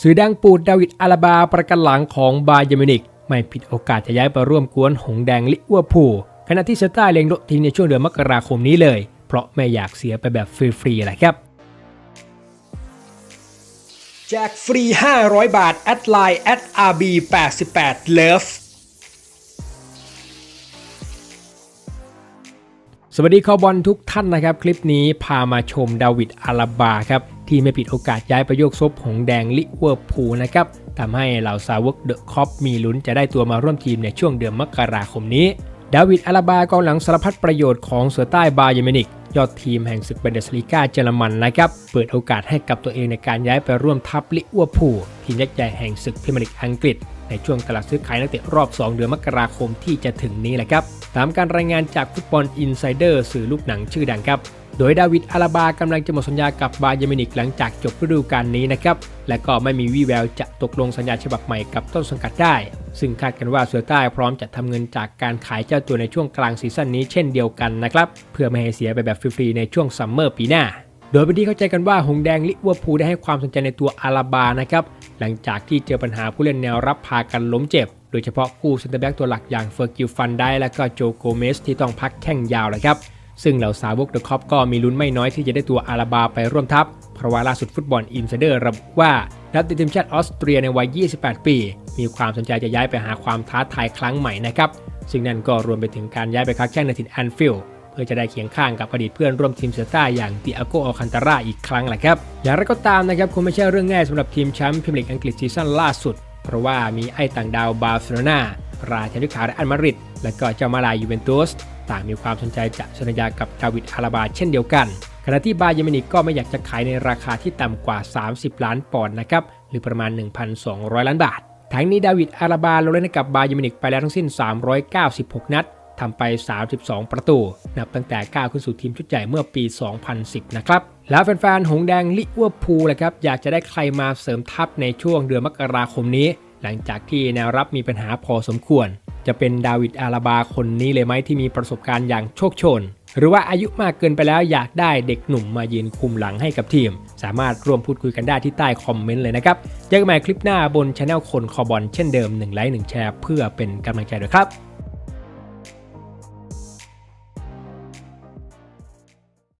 สื่อดังปูดดาวิดอาลาบาประกันหลังของบาเยร์มินิก ไม่ผิดโอกาสจะย้ายไปร่วมกวนหงแดงลิเวอร์พูลขณะที่เซต้าเล็งโดดทิ้งในช่วงเดือนมกราคมนี้เลย เพราะไม่อยากเสียไปแบบฟรีๆแหละครับแจกฟรี 500 บาท แอดไลน์ @rb88 love สวัสดีคอบอลทุกท่านนะครับ คลิปนี้พามาชมดาวิดอาลาบาครับ ที่ไม่ผิดโอกาสย้ายไปโยกซบหงแดงลิเวอร์พูลนะครับทำให้เหล่าสาวกเดอะคอปมีลุ้นจะได้ตัวมาร่วมทีมในช่วงเดือนมกราคมนี้ ดาวิดอาลาบากองหลังสารพัดประโยชน์ของเสือใต้บาเยเมนิกยอดทีมแห่งศึกเบนเดสลีกาเยอรมันนะครับ เปิดโอกาสให้กับตัวเองในการย้ายไปร่วมทัพลิเวอร์พูลทีมยักษ์ใหญ่แห่งศึกพรีเมียร์ลีกอังกฤษ ในช่วงตลาดซื้อขายนักเตะรอบ 2 เดือนมกราคมที่จะถึงนี้แหละครับ ตามการรายงานจากฟุตบอลอินไซเดอร์สื่อลูกหนังชื่อดังครับ โดยดาวิดอาลาบากำลังจะหมดสัญญากับบาเยมินิกหลังจากจบฤดูกาลนี้นะครับ และก็ไม่มีวี่แววจะตกลงสัญญาฉบับใหม่กับต้นสังกัดได้ ซึ่งคาดกันว่าเสือใต้พร้อมจะทำเงินจากการขายเจ้าตัวในช่วงกลางซีซั่นนี้เช่นเดียวกันนะครับเพื่อไม่ให้เสียไปแบบฟรีๆในช่วงซัมเมอร์ปีหน้าโดยเป็นที่เข้าใจกันว่าหงแดงลิเวอร์พูลได้ให้ความสนใจในตัวอาลาบานะครับ หลังจากที่เจอปัญหาผู้เล่นแนวรับพากันล้มเจ็บ โดยเฉพาะคู่เซนเตอร์แบ็กตัวหลักอย่างเฟอร์กิลฟันได้และก็โจโกเมสที่ต้องพักแข้งยาวเลยครับ ซึ่งเหล่าสาวกเดอะคอปก็มีลุ้นไม่น้อยที่จะได้ตัวอาลาบาไปร่วมทัพ เพราะว่าล่าสุดฟุตบอลอินไซเดอร์ระบุว่านักเตะทีมชาติออสเตรียในวัย 28 ปี มีความสนใจจะย้ายไปหาความท้าทายครั้งใหม่นะครับ ซึ่งนั่นก็รวมไปถึงการย้ายไปค้าแข้งในถิ่นแอนฟิลด์ พื่อจะได้เคียงข้างกับอดีตเพื่อนร่วมทีมเซต้าอย่างติอาโกอัลคันตาราอีกครั้งแหละครับ อย่างไรก็ตามนะครับคงไม่ใช่เรื่องง่ายสำหรับทีมแชมป์พรีเมียร์ลีกอังกฤษซีซั่นล่าสุด เพราะว่ามีไอ้ต่างดาวบาร์เซโลนาราชาธิขาและอัลมาริดและก็เจ้ามาลายูเวนตุสต่างมีความสนใจจะสัญญากับดาวิดอาลาบาเช่นเดียวกันขณะที่บาเยร์มินิกก็ไม่อยากจะขายในราคาที่ต่ำกว่า 30 ล้านปอนด์นะครับ หรือประมาณ 1,200 ล้านบาท ทั้งนี้ดาวิดอาราบาลงเล่นกับ บาเยร์มินิกไปแล้วทั้งสิ้น 396 นัด ทำไป 32 ประตู นับตั้งแต่ก้าวขึ้นสู่ทีมชุดใหญ่เมื่อปี 2010 นะครับ แล้วแฟนๆ หงแดงลิเวอร์พูลนะครับอยากจะได้ใครมาเสริมทัพในช่วงเดือนมกราคมนี้ หลังจากที่แนวรับมีปัญหาพอสมควร จะเป็นดาวิดอาราบาคนนี้เลยไหมที่มีประสบการณ์อย่างโชคโชน หรือว่าอายุมากเกินไปแล้วอยากได้เด็กหนุ่มมายืนคุมหลังให้กับทีม สามารถร่วมพูดคุยกันได้ที่ใต้คอมเมนต์เลยนะครับเจอกันใหม่คลิปหน้าบนช anel คนคอบอลเช่นเดิม1ไลค์1แชร์เพื่อเป็นกำลังใจด้วยครับ